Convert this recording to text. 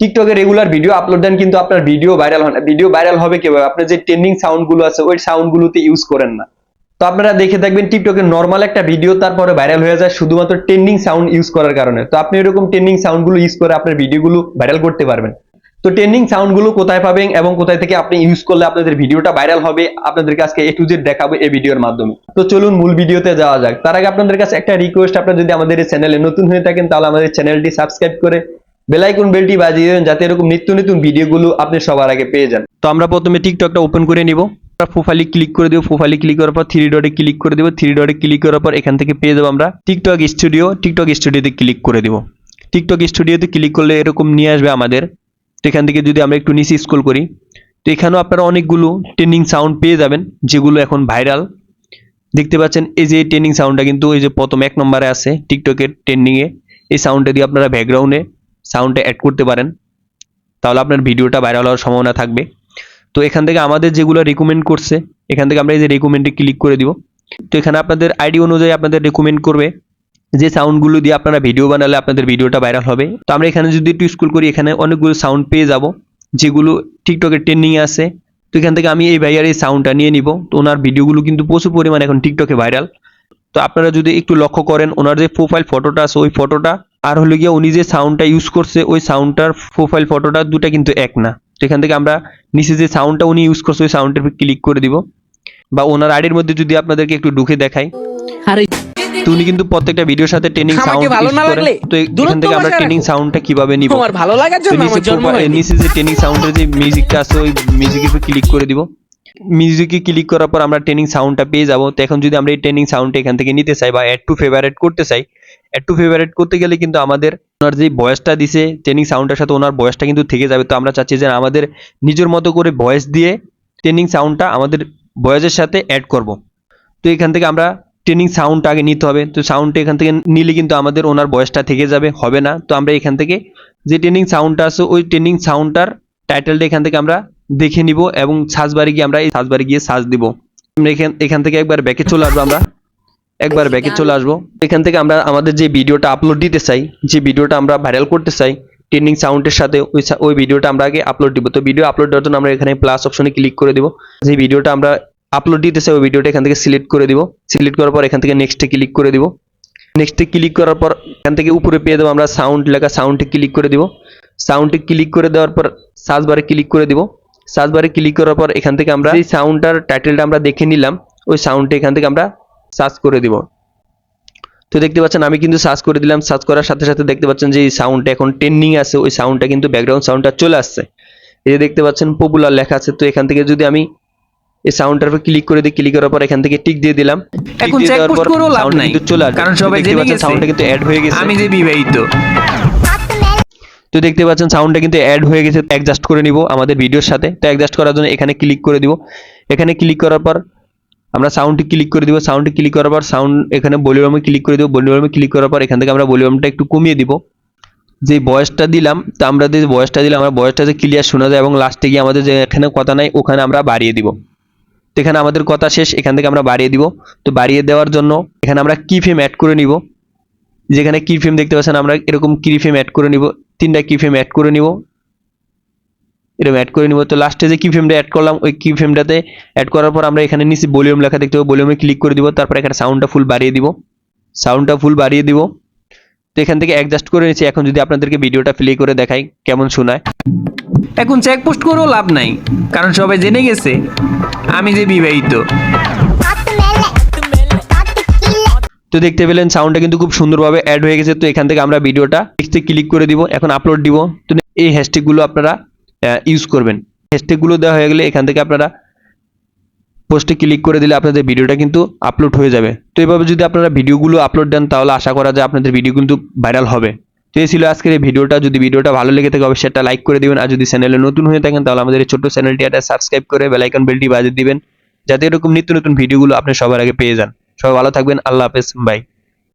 টিকটকে regular video upload দেন, কিন্তু আপনার ভিডিও ভাইরাল হয় না। ভিডিও ভাইরাল হবে কীভাবে? আপনার যে ট্রেন্ডিং সাউন্ডগুলো আছে, ওই সাউন্ড গুলোতে ইউজ করেন না। তো আপনারা দেখে থাকবেন টিকটকে নর্মাল একটা ভিডিও তারপরে ভাইরাল হয়ে যায়, শুধুমাত্র ট্রেন্ডিং সাউন্ড ইউজ করার কারণে। তো আপনি এরকম ট্রেন্ডিং সাউন্ডগুলো ইউজ করে আপনার ভিডিওগুলো ভাইরাল করতে পারবেন। তো ট্রেন্ডিং সাউন্ডগুলো কোথায় পাবেন এবং কোথায় থেকে আপনি ইউজ করলে আপনাদের ভিডিওটা ভাইরাল হবে, আপনাদেরকে আজকে এ টু জেড দেখাবো এই ভিডিওর মাধ্যমে। তো চলুন মূল ভিডিওতে যাওয়া যাক। তার আগে আপনাদের কাছে একটা রিকোয়েস্ট আপনারা যদি আমাদের চ্যানেলে নতুন হয়ে থাকেন, তাহলে আমাদের চ্যানেলটি সাবস্ক্রাইব করে বেলাইকন বেলটি বাজিয়ে দেবেন যাতে এরকম নিত্য নতুন ভিডিওগুলো আপনি সবার আগে পেয়ে যান। তো আমরা প্রথমে টিকটকটা ওপেন করে নিব। প্রোফাইলে ক্লিক করে দেবো। প্রোফাইলে ক্লিক করার পর থ্রি ডটে ক্লিক করে দেবো। থ্রি ডটে ক্লিক করার পর এখান থেকে পেয়ে যাব আমরা টিকটক স্টুডিও টিকটক স্টুডিওতে ক্লিক করে দেবো। টিকটক স্টুডিওতে ক্লিক করলে এরকম নিয়ে আসবে আমাদের। তো এখান থেকে যদি আমরা একটু নিচে স্ক্রল করি, তো এখানেও আপনারা অনেকগুলো ট্রেন্ডিং সাউন্ড পেয়ে যাবেন, যেগুলো এখন ভাইরাল দেখতে পাচ্ছেন, এই যে ট্রেন্ডিং সাউন্ডটা কিন্তু এই যে প্রথম এক নম্বরে আছে টিকটকের ট্রেন্ডিংয়ে এই সাউন্ডটা দিয়ে আপনারা ব্যাকগ্রাউন্ডে সাউন্ডটা অ্যাড করতে পারেন। তাহলে আপনার ভিডিওটা ভাইরাল হওয়ার সম্ভাবনা থাকবে। তো এখান থেকে আমাদের যেগুলো রেকমেন্ড করছে, এখান থেকে আমরা এই যে রেকমেন্ডে ক্লিক করে দিব। তো এখানে আপনাদের আইডি অনুযায়ী আপনাদের রেকমেন্ড করবে। যে সাউন্ডগুলো দিয়ে আপনারা ভিডিও বানালে আপনাদের ভিডিওটা ভাইরাল হবে। তো আমরা এখানে যদি একটু স্কুল করি, এখানে অনেকগুলো সাউন্ড পেয়ে যাব। যেগুলো টিকটকে ট্রেন্ডিং আছে। তো এখান থেকে আমি এই ভাইয়ার এই সাউন্ডটা নিয়ে নিব। তো ওনার ভিডিওগুলো কিন্তু প্রচুর পরিমাণে এখন টিকটকে ভাইরাল তো আপনারা যদি একটু লক্ষ্য করেন, ওনার যে প্রোফাইল ফটোটা আছে, ওই ফটোটা আর হলো গিয়ে উনি যে সাউন্ডটা ইউজ করছে ওই সাউন্ডটার প্রোফাইল ফটোটা দুটা কিন্তু এক না। তো এখান থেকে আমরা নিচে যে সাউন্ডটা উনি ইউজ করছে ওই সাউন্ডের ক্লিক করে দিব। বা ওনার আইডির মধ্যে যদি আপনাদেরকে একটু ঢুকে দেখাই। আরে তো উনি কিন্তু প্রত্যেকটা ভিডিওর সাথে ট্রেনিং সাউন্ড ভালো ইউজ না লাগলে তো এখান থেকে আমরা ট্রেনিং সাউন্ডটা কীভাবে নিব? তোমার ভালো লাগার জন্য আমার জন্ম নিচে যে ট্রেনিং সাউন্ডের যে মিউজিকটা আছে ওই মিউজিকের উপর ক্লিক করে দিব। মিউজিকে ক্লিক করার পর আমরা ট্রেনিং সাউন্ডটা পেয়ে যাব। তো এখন যদি আমরা এই ট্রেনিং সাউন্ডটা এখান থেকে নিতে চাই বা অ্যাড টু ফেভারিট করতে চাই অ্যাড টু ফেভারিট করতে গেলে কিন্তু আমাদের ওনার যে ভয়েসটা দিছে ট্রেনিং সাউন্ডটার সাথে ওনার ভয়েসটা কিন্তু থেকে যাবে। তো আমরা চাচ্ছি যে আমাদের নিজের মতো করে ভয়েস দিয়ে ট্রেনিং সাউন্ডটা আমাদের ভয়েসের সাথে অ্যাড করব। তো এখান থেকে আমরা ট্রেনিং সাউন্ডটা আগে নিতে হবে। তো সাউন্ডটা এখান থেকে নিলে কিন্তু আমাদের ওনার ভয়েসটা থেকে যাবে, হবে না। তো আমরা এখান থেকে যে ট্রেনিং সাউন্ডটা আছে, ওই ট্রেনিং সাউন্ডটার টাইটেলটা এখান থেকে আমরা দেখে নিব এবং বারে গিয়ে আমরা এই বারে গিয়ে সার্চ দিব। এখান থেকে একবার ব্যাকে চলে আসব আমরা। একবার ব্যাকে চলে আসব। এখান থেকে আমরা আমাদের যে ভিডিওটা আপলোড দিতে চাই যে ভিডিওটা আমরা ভাইরাল করতে চাই ট্রেন্ডিং সাউন্ডের সাথে ওই ওই ভিডিওটা আমরা আগে আপলোড দিব। তো ভিডিও আপলোড দেওয়ার জন্য আমরা এখানে প্লাস অপশনে ক্লিক করে দিব। যে ভিডিওটা আমরা আপলোড দিতে চাই ওই ভিডিওটা এখান থেকে সিলেক্ট করে দিব। সিলেক্ট করার পর এখান থেকে নেক্সটে ক্লিক করে দিব। নেক্সটে ক্লিক করার পর এখান থেকে উপরে পেয়ে দেবো আমরা সাউন্ড লেখা সাউন্ডে ক্লিক করে দিব। সাউন্ডে ক্লিক করে দেওয়ার পর সার্চ বারে ক্লিক করে দিব। সার্চ বারে ক্লিক করার পর এখান থেকে আমরা এই সাউন্ডটার টাইটেলটা আমরা দেখে নিলাম ওই সাউন্ডটা এখান থেকে আমরা সার্চ করে দিব। তো দেখতে পাচ্ছেন আমি কিন্তু সার্চ করে দিলাম। সার্চ করার সাথে সাথে দেখতে পাচ্ছেন যে এই সাউন্ডটা এখন ট্রেন্ডিং আছে। ওই সাউন্ডটা কিন্তু ব্যাকগ্রাউন্ড সাউন্ডটা চলে আসছে। এই যে দেখতে পাচ্ছেন পপুলার লেখা আছে। তো এখান থেকে যদি আমি এই সাউন্ডটার উপর ক্লিক করে দিই ক্লিক করার পর এখান থেকে টিক দিয়ে দিলাম। এখন post পর করেও লাভ নাই। কিন্তু চলে আসবে। কারণ সবাই দেখতে পাচ্ছেন সাউন্ডটা কিন্তু অ্যাড হয়ে গেছে। আমি যে বিবাহিত। তো দেখতে পাচ্ছেন সাউন্ডটা কিন্তু অ্যাড হয়ে গেছে। অ্যাডজাস্ট করে নিব আমাদের ভিডিওর সাথে। তো অ্যাডজাস্ট করার জন্য এখানে ক্লিক করে দিব। এখানে ক্লিক করার পর আমরা সাউন্ডে ক্লিক করে দিব সাউন্ডে ক্লিক করার পর সাউন্ড এখানে ভলিউমে ক্লিক করে দিব ভলিউমে ক্লিক করার পর এখান থেকে আমরা ভলিউমটা একটু কমিয়ে দিব। যে ভয়েসটা দিলাম, তা আমরা যে ভয়েসটা দিলাম, আমরা ভয়েসটা যে ক্লিয়ার শোনা যায় এবং লাস্টে গিয়ে আমাদের যে এখানে কথা নাই, ওখানে আমরা বাড়িয়ে দিব। তো এখানে আমাদের কথা শেষ, এখান থেকে আমরা বাড়িয়ে দিব। তো বাড়িয়ে দেওয়ার জন্য এখানে আমরা কি ফ্রেম অ্যাড করে নিব? যেখানে কি ফ্রেম দেখতে পাচ্ছেন, আমরা এরকম কি ফ্রেম অ্যাড করে নিব, তিনটা কি ফ্রেম অ্যাড করে নিব। এরকম অ্যাড করে নিব। তো লাস্টে যে কি ফ্রেমটা অ্যাড করলাম ওই কি ফ্রেমটাতে অ্যাড করার পর আমরা এখানে নিচে ভলিউম লেখা দেখতে পাবো। ভলিউমে ক্লিক করে দিব তারপর এখানে সাউন্ডটা ফুল বাড়িয়ে দিব। সাউন্ডটা ফুল বাড়িয়ে দিব। তো এখান থেকে অ্যাডজাস্ট করে নিচ্ছি। এখন যদি আপনাদেরকে ভিডিওটা প্লে করে দেখাই কেমন শোনায়। এখন চেক পোস্ট করেও লাভ নাই কারণ সবাই জেনে গেছে আমি যে বিবাহিত। তো দেখতে পেলেন সাউন্ডটা কিন্তু খুব সুন্দরভাবে অ্যাড হয়ে গেছে। তো এখান থেকে আমরা ভিডিওটা নেক্সটে ক্লিক করে দিব। এখন আপলোড দিব। তো এই হ্যাশট্যাগুলো আপনারা ইউজ করবেন। হ্যাশট্যাগুলো দেওয়া হয়ে গেলে এখান থেকে আপনারা পোস্টে ক্লিক করে দিলে আপনাদের ভিডিওটা কিন্তু আপলোড হয়ে যাবে। তো এভাবে যদি আপনারা ভিডিওগুলো আপলোড দেন, তাহলে আশা করা যায় আপনাদের ভিডিও কিন্তু ভাইরাল হবে। তো এই ছিল আজকের এই ভিডিওটা যদি ভিডিওটা ভালো লেগে থাকে, অবশ্যই একটা লাইক করে দিবেন। আর যদি চ্যানেলে নতুন হয়ে থাকেন, তাহলে আমাদের এই ছোট্ট চ্যানেলটি একটা সাবস্ক্রাইব করে বেলাইকন বেলটি বাজিয়ে দিবেন, যাতে এরকম নিত্য নতুন ভিডিওগুলো আপনি সবার আগে পেয়ে যান। সবাই ভালো থাকবেন। আল্লাহ হাফেজ। বাই